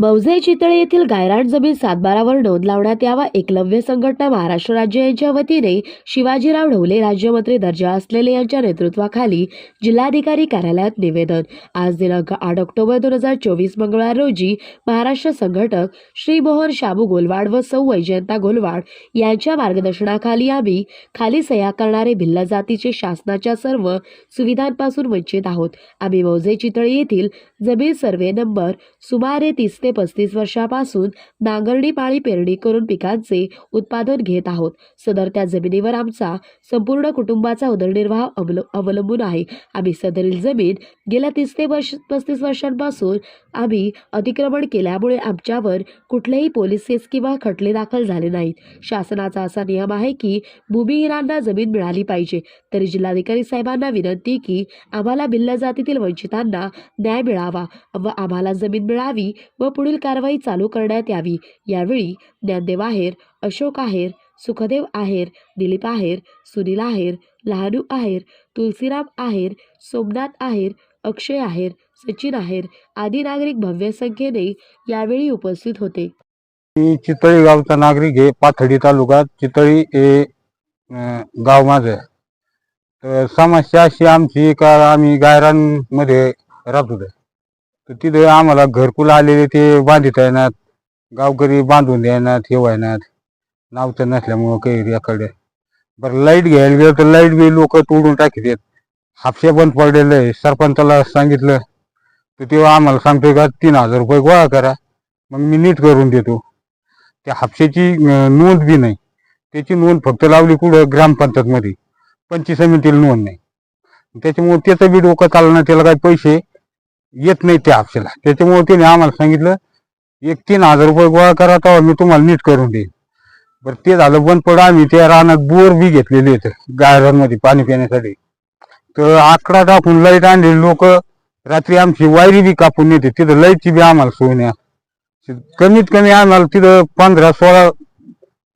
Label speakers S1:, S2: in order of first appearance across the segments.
S1: मौजे चितळे येथील गायराट जमीन सातबारावर नोंद लावण्यात यावा एकलव्य संघटना महाराष्ट्र राज्य यांच्या वतीने शिवाजीराव ढवले राज्यमंत्री दर्जा असलेले यांच्या नेतृत्वाखाली जिल्हाधिकारी कार्यालयात निवेदन. आज दिनांक आठ ऑक्टोबर दोन हजार चोवीस मंगळवार रोजी महाराष्ट्र संघटक श्रीमोहन शाबू गोलवाड व सौ वैजयंता गोलवाड यांच्या मार्गदर्शनाखाली आम्ही खाली सह्या करणारे भिल्ल जातीचे शासनाच्या सर्व सुविधांपासून वंचित आहोत. आम्ही मौजे चितळे येथील जमीन सर्वे नंबर सुमारे तीस ते पस्तीस वर्षापासून नांगरणी पाळी पेरणी करून पिकांचे उत्पादन घेत आहोत. सदर त्या जमिनीवर आमचा संपूर्ण कुटुंबाचा उदरनिर्वाह अवलंबून आहे. आम्ही सदरील जमीन गेल्या तीस ते वर्ष पस्तीस वर्षांपासून आम्ही अतिक्रमण केल्यामुळे आमच्यावर कुठलेही पोलीस केस किंवा खटले दाखल झाले नाहीत. शासनाचा असा नियम आहे की भूमिहीनांना जमीन मिळाली पाहिजे. तरी जिल्हाधिकारी साहेबांना विनंती की आम्हाला भिल्ल जातीतील वंचितांना न्याय मिळावा व आम्हाला जमीन मिळावी व पुढील कारवाई चालू करण्यात यावी. यावेळी ज्ञानदेव आहेर अशोक आहेर सुखदेव आहेर दिलीप आहेर सुनील आहेर लहानू आहेर तुलसीराम आहेर सोमनाथ आहेर अक्षय आहेर सचिन आहेर आदी नागरिक भव्य संख्येने यावेळी उपस्थित होते.
S2: मी चितळी गावचा नागरिक आहे पाथडी तालुका चितळी हे अं, गाव माझं आहे. तर समस्या अशी आमची का आम्ही गायरांमध्ये राहत. होतो तर तिथे आम्हाला घरकुल आलेले ते बांधित येणार गावकरी बांधून देणार ठेवायनात नावचं नसल्यामुळं काही याकडे बरं लाइट घ्यायला गेलं तर लाइट बी लोक तोडून टाकीत हापशे बंद पडलेलं आहे. सरपंचाला सांगितलं तर तेव्हा आम्हाला सांगतोय का तीन हजार रुपये गोळा करा मग मी नीट करून देतो. त्या हापशेची नोंद बी नाही. त्याची नोंद फक्त लावली कुठं? ग्रामपंचायतमध्ये. पंचवीस पंचायत समितीला नोंद नाही. त्याच्यामुळे त्याचं बी डोकं चालणार त्याला काही पैसे येत नाही त्या हापशेला. त्याच्यामुळे त्याने आम्हाला सांगितलं एक तीन हजार रुपये गोळा करा तेव्हा मी तुम्हाला नीट करून देईन. बरं ते झालं बंद पड आम्ही त्या रानात बोर बी घेतलेले आहेत गायरांमध्ये पाणी पिण्यासाठी. तर आकडा टाकून लाइट आणलेली लोक रात्री आमची वायरी बी कापून येते तिथं लयची बी आम्हाला सोय नाही. कमीत कमी आम्हाला तिथं पंधरा सोळा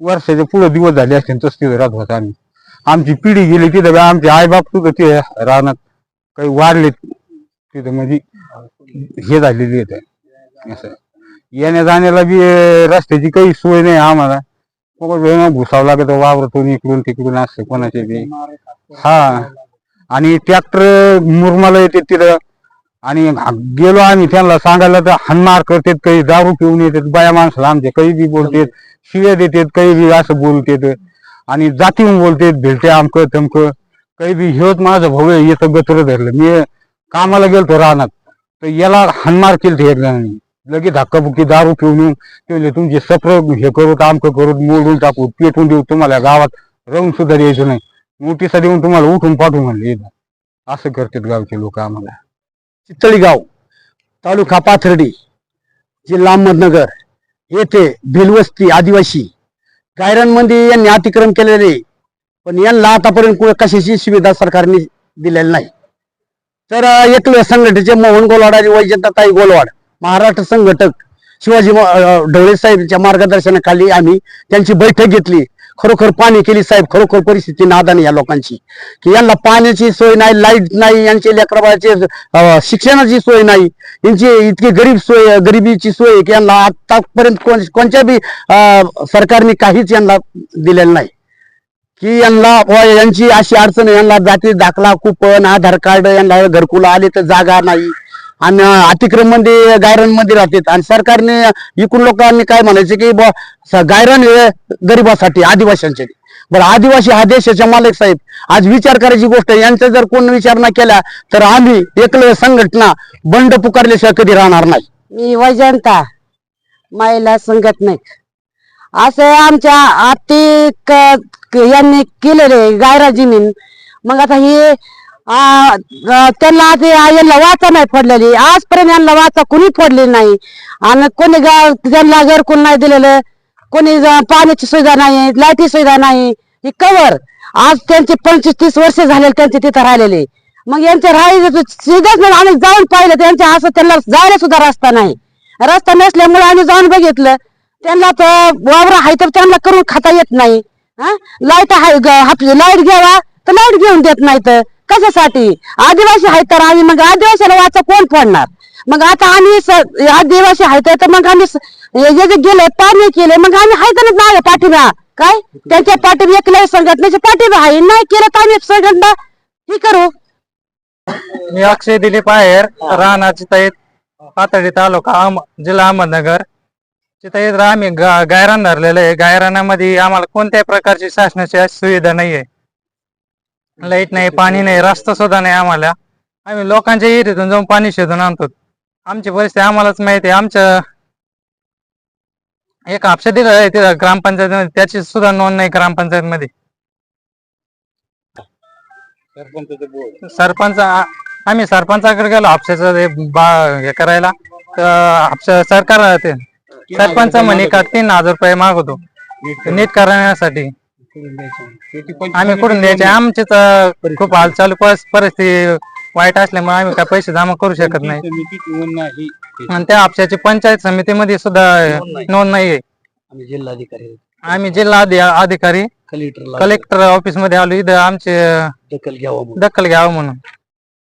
S2: वर्षाच्या पुढे दिवस झाले असतील तसं तिथं राहत होता आम्ही. आमची पिढी गेली तिथं आमचे आईबाप सुद्धा ते रानात काही वाढले तिथं म्हणजे हे झालेली येत असं. येण्या जाण्याला बी रस्त्याची काही सोय नाही आम्हाला. घुसावं लागत वावरतून इकडून तिकडून असं कोणाचे बी. हा. आणि ट्रॅक्टर मुरमाला येते तिथं. आणि गेलो आम्ही त्यांना सांगायला तर हानमार करतात काही दारू पिऊन येतात बाया माणसाला आमचे काही बी बोलतात शिव्या देतात काही बी असं बोलतात आणि जातीहून बोलतात भेटते आमकं तमकं. काही बी हेच माझं भाऊ येतं गत्र धरलं. मी कामाला गेलतो रानात तर याला हानमार केली एकदा लगेच धक्काबुक्की दारू पिऊन येऊन ते तुमचे सत्र हे करू तर आमकं करू मोडून टाकू पेटून देऊ तुम्हाला गावात राहून सुद्धा द्यायचं नाही. नोटिसा देऊन तुम्हाला उठून पाठवू म्हणले असं करतात गावचे लोक आम्हाला.
S3: चितळीगाव तालुका पाथर्डी जिल्हा अहमदनगर येथे भिलवस्ती आदिवासी गायरांमध्ये यांनी अतिक्रम केलेले पण यांना आतापर्यंत कुठे कशाची सुविधा सरकारने दिलेली नाही. तर अं, संघटनेचे मोहन गोलवाड आणि वैजंताताई गोलवाड महाराष्ट्र संघटक शिवाजी ढवळे साहेबच्या मार्गदर्शनाखाली आम्ही त्यांची बैठक घेतली. खरोखर पाणी केली साहेब खरोखर परिस्थिती नादान या लोकांची. की यांना पाण्याची सोय नाही लाइट नाही यांचे लेकराबाळाचे शिक्षणाची सोय नाही यांची इतकी गरीब सोय गरिबीची सोय की यांना आतापर्यंत कोण कोणत्या बी अं, सरकारने काहीच यांना दिलेलं नाही. की यांना यांची अशी अडचण यांना जाती दाखला कुपन आधार कार्ड यांना घरकुला आले तर जागा नाही. आणि अतिक्रममध्ये गायरनमध्ये राहतात. आणि सरकारने इकडून लोकांनी काय म्हणायचं की बुवा गायरान हे गरिबासाठी आदिवासींसाठी बरं आदिवासी हा देशाच्या मालक साहेब. आज विचार करायची गोष्ट आहे यांचा जर कोण विचार नाही केला तर आम्ही एकल संघटना बंड पुकारल्याशिवाय कधी राहणार नाही.
S4: मी वैजंता महिला संघटनेक असं आमच्या आर्थिक यांनी केलेले गायरा मग आता हे त्यांना आधी यांना वाचा नाही फोडलेली. आजपर्यंत यांना वाचा कुणी फोडली नाही. आणि कोणी त्यांना त्यांना कोण नाही दिलेलं. कोणी पाण्याची सुविधा नाही लाईटी सुविधा नाही. ही कवर. आज त्यांचे पंचवीस तीस वर्ष झाले त्यांचे तिथं राहिलेले. मग यांचे राहिले आम्ही जाऊन पाहिलं त्यांच्या असं त्यांना जायला सुद्धा रस्ता नाही. रस्ता नसल्यामुळे आम्ही जाऊन बघितलं. त्यांना तर वावर आहे तर त्यांना करून खाता येत नाही. लाइट आहे लाइट घ्यावा तर लाइट घेऊन देत नाही तर. कशासाठी? आदिवासी आहेत तर आम्ही मग आदिवासीला वाचा कोण फोडणार? मग आता आम्ही आदिवासी आहेत तर मग आम्ही हे जे गेले पाणी केले मग आम्ही आहेत ना नाही पाठिंबा. काय? त्यांच्या पाठीबा एकल्या संघटनेचे पाठिंबा आहे नाही केलं तर आम्ही संघटना. हे करू.
S5: मी अक्षय दिलीप आहेर राहणार चिताईत पातळी तालुका अहम- जिल्हा अहमदनगर. चिताईत आम्ही गायरान धरलेलं आहे. गायरानामध्ये आम्हाला कोणत्याही प्रकारची शासनाची सुविधा नाहीये. लाइट नाही पाणी नाही रस्ता सुद्धा नाही आम्हाला. आम्ही लोकांच्या एरियातून जाऊन पाणी शोधून आणतो. आमची परिस्थिती आम्हालाच माहिती आहे. आमच्या एक हापशा दिलं आहे तिथं ग्रामपंचायत त्याची सुद्धा नोंद नाही ग्रामपंचायत मध्ये सरपंच आ- आम्ही सरपंचाकडे गेलो हापशाचं हे बा- हे करायला. तर हापशा सरकार ते. सरपंच म्हणे का तीन हजार रुपये मागवतो. नीट करण्यासाठी. आम्ही कुठून द्यायचे? आमची तर खूप हाल चालू पस- परिस्थिती वाईट असल्यामुळे आम्ही काय पैसे जमा करू शकत नाही. आणि त्या हापशाची पंचायत समितीमध्ये सुद्धा नोंद नाहीये.
S3: आम्ही जिल्हाधिकारी
S5: आम्ही जिल्हा अधि- अधिकारी.
S3: कलेक्टरला
S5: कलेक्टर ऑफिसमध्ये आलो. इथं आमचे
S3: दखल घ्यावं
S5: दखल घ्यावं म्हणून.